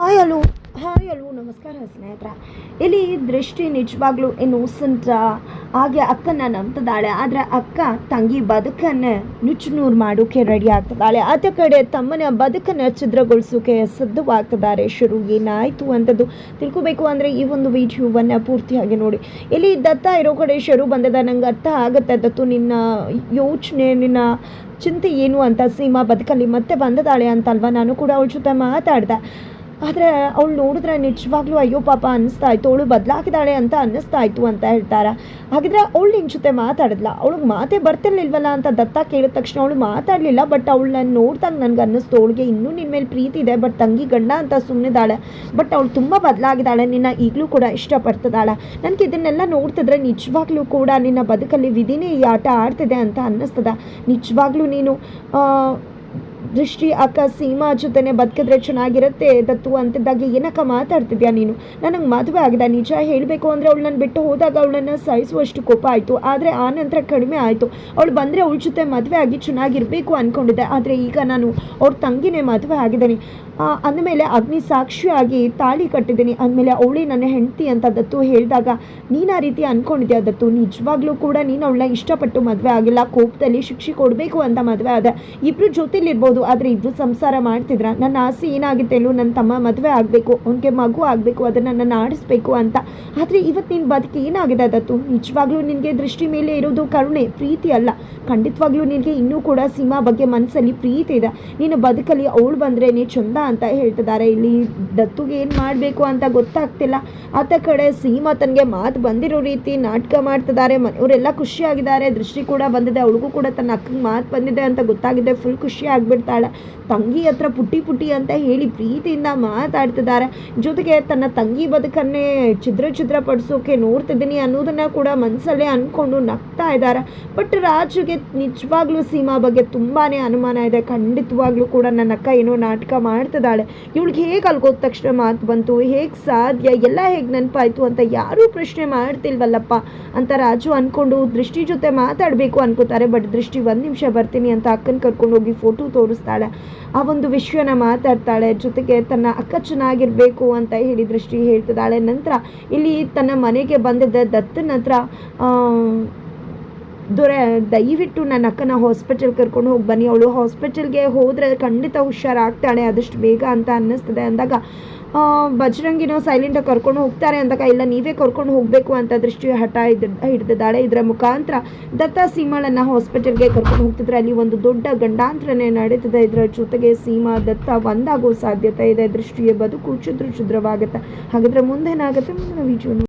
Hi hello, hi hello ನಮಸ್ಕಾರ ಸ್ನೇಹಿತರ. ಇಲ್ಲಿ ದೃಷ್ಟಿ ನಿಜವಾಗ್ಲೂ ಇನ್ನೋಸೆಂಟ್ ಹಾಗೆ ಅಕ್ಕನ ನಂಬ್ತಿದ್ದಾಳೆ. ಆದರೆ ಅಕ್ಕ ತಂಗಿ ಬದುಕನ್ನು ನುಚ್ಚುನೂರು ಮಾಡೋಕೆ ರೆಡಿ ಆಗ್ತಿದ್ದಾಳೆ. ಆತ ಕಡೆ ತಮ್ಮನ ಬದುಕನ್ನು ಛಿದ್ರಗೊಳಿಸೋಕೆ ಸಿದ್ಧವಾಗ್ತಿದ್ದಾರೆ. ಶುರು ಏನಾಯಿತು ಅಂತದ್ದು ತಿಳ್ಕೊಬೇಕು ಅಂದರೆ ಈ ಒಂದು ವಿಡಿಯೋವನ್ನು ಪೂರ್ತಿಯಾಗಿ ನೋಡಿ. ಇಲ್ಲಿ ದತ್ತ ಇರೋ ಕಡೆ ಶುರು ಬಂದಿದೆ. ನಂಗೆ ಅರ್ಥ ಆಗುತ್ತೆ. ದತ್ತು, ನಿನ್ನ ಯೋಚನೆ, ನಿನ್ನ ಚಿಂತೆ ಏನು ಅಂತ ಸೀಮಾ ಬದುಕಲ್ಲಿ ಮತ್ತೆ ಬಂದಿದ್ದಾಳೆ ಅಂತಲ್ವ? ನಾನು ಕೂಡ ಅವಳ ಜೊತೆ ಮಾತಾಡಿದೆ. ಆದರೆ ಅವಳು ನೋಡಿದ್ರೆ ನಿಜವಾಗ್ಲೂ ಅಯ್ಯೋ ಪಾಪ ಅನ್ನಿಸ್ತಾ ಇತ್ತು. ಅವಳು ಬದಲಾಗಿದ್ದಾಳೆ ಅಂತ ಅನ್ನಿಸ್ತಾ ಇತ್ತು ಅಂತ ಹೇಳ್ತಾರೆ? ಹಾಗಿದ್ರೆ ಅವಳು ನಿನ್ನ ಜೊತೆ ಮಾತಾಡಿದ್ಲ? ಅವಳಿಗೆ ಮಾತೇ ಬರ್ತಿರ್ಲಿಲ್ವಲ್ಲ ಅಂತ ದತ್ತ ಕೇಳಿದ ತಕ್ಷಣ ಅವಳು ಮಾತಾಡಲಿಲ್ಲ ಬಟ್ ಅವಳನ್ನ ನೋಡಿದಾಗ ನನಗೆ ಅನ್ನಿಸ್ತು. ಅವಳಿಗೆ ಇನ್ನೂ ನಿನ್ನ ಮೇಲೆ ಪ್ರೀತಿ ಇದೆ ಬಟ್ ತಂಗಿ ಗಂಡ ಅಂತ ಸುಮ್ಮನಿದ್ದಾಳೆ ಬಟ್ ಅವಳು ತುಂಬ ಬದಲಾಗಿದ್ದಾಳೆ, ನಿನ್ನ ಈಗಲೂ ಕೂಡ ಇಷ್ಟಪಡ್ತಿದ್ದಾಳೆ. ನನಗೆ ಇದನ್ನೆಲ್ಲ ನೋಡ್ತಿದ್ರೆ ನಿಜವಾಗ್ಲೂ ಕೂಡ ನಿನ್ನ ಬದುಕಲ್ಲಿ ವಿಧಿನೇ ಈ ಆಟ ಆಡ್ತಿದೆ ಅಂತ ಅನ್ನಿಸ್ತದ. ನಿಜವಾಗ್ಲೂ ನೀನು ದೃಷ್ಟಿ ಅಕ್ಕ ಸೀಮಾ ಜೊತೆನೆ ಬದುಕಿದ್ರೆ ಚೆನ್ನಾಗಿರುತ್ತೆ, ದತ್ತು ಅಂತಿದ್ದಾಗ ಏನಕ್ಕ ಮಾತಾಡ್ತಿದ್ಯಾ ನೀನು? ನನಗೆ ಮದುವೆ ಆಗಿದೆ, ನಿಜ ಹೇಳಬೇಕು ಅಂದರೆ ಅವಳು ನನ್ನ ಬಿಟ್ಟು ಹೋದಾಗ ಅವಳನ್ನು ಸಹಿಸುವಷ್ಟು ಕೋಪ ಆಯಿತು, ಆದರೆ ಆ ನಂತರ ಕಡಿಮೆ ಆಯಿತು. ಅವಳು ಬಂದರೆ ಅವಳ ಜೊತೆ ಮದುವೆ ಆಗಿ ಚೆನ್ನಾಗಿರಬೇಕು ಅಂದ್ಕೊಂಡಿದ್ದೆ ಆದರೆ ಈಗ ನಾನು ಅವ್ರ ತಂಗಿನೇ ಮದುವೆ ಆಗಿದ್ದೀನಿ. ಅಂದಮೇಲೆ ಅಗ್ನಿ ಸಾಕ್ಷಿಯಾಗಿ ತಾಳಿ ಕಟ್ಟಿದ್ದೀನಿ. ಅಂದಮೇಲೆ ಅವಳೇ ನನ್ನ ಹೆಂಡತಿ ಅಂತ ದತ್ತು ಹೇಳಿದಾಗ, ನೀನು ಆ ರೀತಿ ಅಂದ್ಕೊಂಡಿದ್ಯಾ ದತ್ತು? ನಿಜವಾಗ್ಲೂ ಕೂಡ ನೀನು ಅವಳನ್ನ ಇಷ್ಟಪಟ್ಟು ಮದುವೆ ಆಗಿಲ್ಲ. ಕೋಪದಲ್ಲಿ ಶಿಕ್ಷೆ ಕೊಡಬೇಕು ಅಂತ ಮದುವೆ ಆದ ಇಬ್ಬರು ಜೊತೆಲಿರ್ಬೋದು, ಆದರೆ ಇಬ್ಬರು ಸಂಸಾರ ಮಾಡ್ತಿದ್ರ. ನನ್ನ ಆಸೆ ಏನಾಗುತ್ತೆ ಹೇಳು? ನನ್ನ ತಮ್ಮ ಮದುವೆ ಆಗಬೇಕು, ಅವನಿಗೆ ಮಗು ಆಗಬೇಕು, ಅದನ್ನು ನನ್ನ ಆಡಿಸ್ಬೇಕು ಅಂತ. ಆದರೆ ಇವತ್ತು ನಿನ್ನ ಬದುಕಿ ಏನಾಗಿದೆ ದತ್ತು? ನಿಜವಾಗ್ಲೂ ನಿನಗೆ ದೃಷ್ಟಿ ಮೇಲೆ ಇರೋದು ಕರುಣೆ, ಪ್ರೀತಿ ಅಲ್ಲ. ಖಂಡಿತವಾಗ್ಲೂ ನಿನಗೆ ಇನ್ನೂ ಕೂಡ ಸೀಮಾ ಬಗ್ಗೆ ಮನಸ್ಸಲ್ಲಿ ಪ್ರೀತಿ ಇದೆ. ನೀನು ಬದುಕಲ್ಲಿ ಅವಳು ಬಂದ್ರೇನೆ ಚಂದ ಅಂತ ಹೇಳ್ತಿದ್ದಾರೆ. ಇಲ್ಲಿ ದತ್ತುಗೆ ಏನು ಮಾಡಬೇಕು ಅಂತ ಗೊತ್ತಾಗ್ತಿಲ್ಲ. ಆತ ಕಡೆ ಸೀಮಾ ತನಗೆ ಮಾತು ಬಂದಿರೋ ರೀತಿ ನಾಟಕ ಮಾಡ್ತಿದ್ದಾರೆ. ಮನೆಯವರೆಲ್ಲ ಖುಷಿಯಾಗಿದ್ದಾರೆ. ದೃಷ್ಟಿ ಕೂಡ ಬಂದಿದೆ. ಅವಳಿಗೂ ಕೂಡ ತನ್ನ ಅಕ್ಕಗೆ ಮಾತು ಬಂದಿದೆ ಅಂತ ಗೊತ್ತಾಗಿದೆ. ಫುಲ್ ಖುಷಿ ಆಗ್ಬಿಡ್ತಾಳೆ. ತಂಗಿ ಹತ್ರ ಪುಟ್ಟಿ ಪುಟ್ಟಿ ಅಂತ ಹೇಳಿ ಪ್ರೀತಿಯಿಂದ ಮಾತಾಡ್ತಿದ್ದಾರೆ. ಜೊತೆಗೆ ತನ್ನ ತಂಗಿ ಬದುಕನ್ನೇ ಛಿದ್ರ ಛಿದ್ರ ಪಡಿಸೋಕೆ ನೋಡ್ತಿದ್ದೀನಿ ಅನ್ನೋದನ್ನ ಕೂಡ ಮನಸ್ಸಲ್ಲೇ ಅಂದ್ಕೊಂಡು ನಗ್ತಾ ಇದ್ದಾರೆ. ಬಟ್ ರಾಜುಗೆ ನಿಜವಾಗ್ಲೂ ಸೀಮಾ ಬಗ್ಗೆ ತುಂಬಾನೇ ಅನುಮಾನ ಇದೆ. ಖಂಡಿತವಾಗ್ಲೂ ಕೂಡ ನನ್ನ ಅಕ್ಕ ಏನೋ ನಾಟಕ ಮಾಡ್ತಿದ್ದಾಳೆ ಇವಳಿಗೆ ಹೇಗೆ ಅಲ್ಗೋದ ತಕ್ಷಣ ಮಾತು ಬಂತು? ಹೇಗೆ ಸಾಧ್ಯ? ಎಲ್ಲ ಹೇಗೆ ನೆನಪಾಯಿತು ಅಂತ ಯಾರೂ ಪ್ರಶ್ನೆ ಮಾಡ್ತಿಲ್ವಲ್ಲಪ್ಪ. ಅಂತ ರಾಜು ಅಂದ್ಕೊಂಡು ದೃಷ್ಟಿ ಜೊತೆ ಮಾತಾಡಬೇಕು ಅನ್ಕೋತಾರೆ. ಬಟ್ ದೃಷ್ಟಿ ಒಂದು ನಿಮಿಷ ಬರ್ತೀನಿ ಅಂತ ಅಕ್ಕನ ಕರ್ಕೊಂಡು ಹೋಗಿ ಫೋಟೋ ತೋರಿಸ್ತಾಳೆ. ಆ ಒಂದು ವಿಷಯನ ಮಾತಾಡ್ತಾಳೆ. ಜೊತೆಗೆ ತನ್ನ ಅಕ್ಕ ಚೆನ್ನಾಗಿರಬೇಕು ಅಂತ ಹೇಳಿ ದೃಷ್ಟಿ ಹೇಳ್ತಿದ್ದಾಳೆ. ನಂತರ ಇಲ್ಲಿ ತನ್ನ ಮನೆಗೆ ಬಂದಿದ್ದ ದತ್ತನ ಹತ್ರ ದೊರೆ, ದಯವಿಟ್ಟು ನನ್ನ ಅಕ್ಕನ ಹಾಸ್ಪಿಟಲ್ ಕರ್ಕೊಂಡು ಹೋಗಿ ಬನ್ನಿ. ಅವಳು ಹಾಸ್ಪಿಟಲ್ಗೆ ಹೋದರೆ ಖಂಡಿತ ಹುಷಾರಾಗ್ತಾಳೆ, ಆದಷ್ಟು ಬೇಗ ಅಂತ ಅನ್ನಿಸ್ತದೆ ಅಂದಾಗ ಬಜರಂಗಿನೂ ಸೈಲೆಂಟಾಗಿ ಕರ್ಕೊಂಡು ಹೋಗ್ತಾರೆ ಅಂದಾಗ, ಇಲ್ಲ, ನೀವೇ ಕರ್ಕೊಂಡು ಹೋಗಬೇಕು ಅಂತ ದೃಷ್ಟಿ ಹಠ ಇದ್ದ ಹಿಡಿದಿದ್ದಾಳೆ ಇದರ ಮುಖಾಂತರ ದತ್ತ ಸೀಮಾಳನ್ನು ಹಾಸ್ಪಿಟಲ್ಗೆ ಕರ್ಕೊಂಡು ಹೋಗ್ತಿದ್ರೆ, ಅಲ್ಲಿ ಒಂದು ದೊಡ್ಡ ಗಂಡಾಂತರನೇ ನಡೀತದೆ ಇದರ ಜೊತೆಗೆ ಸೀಮಾ, ದತ್ತ ಒಂದಾಗೋ ಸಾಧ್ಯತೆ ಇದೆ. ದೃಷ್ಟಿಯ ಬದುಕು ಕ್ಷುದ್ರ ಕ್ಷುದ್ರವಾಗುತ್ತೆ. ಹಾಗಾದ್ರೆ ಮುಂದೇನಾಗುತ್ತೆ? ಮುಂದಿನ ವಿಡಿಯೋ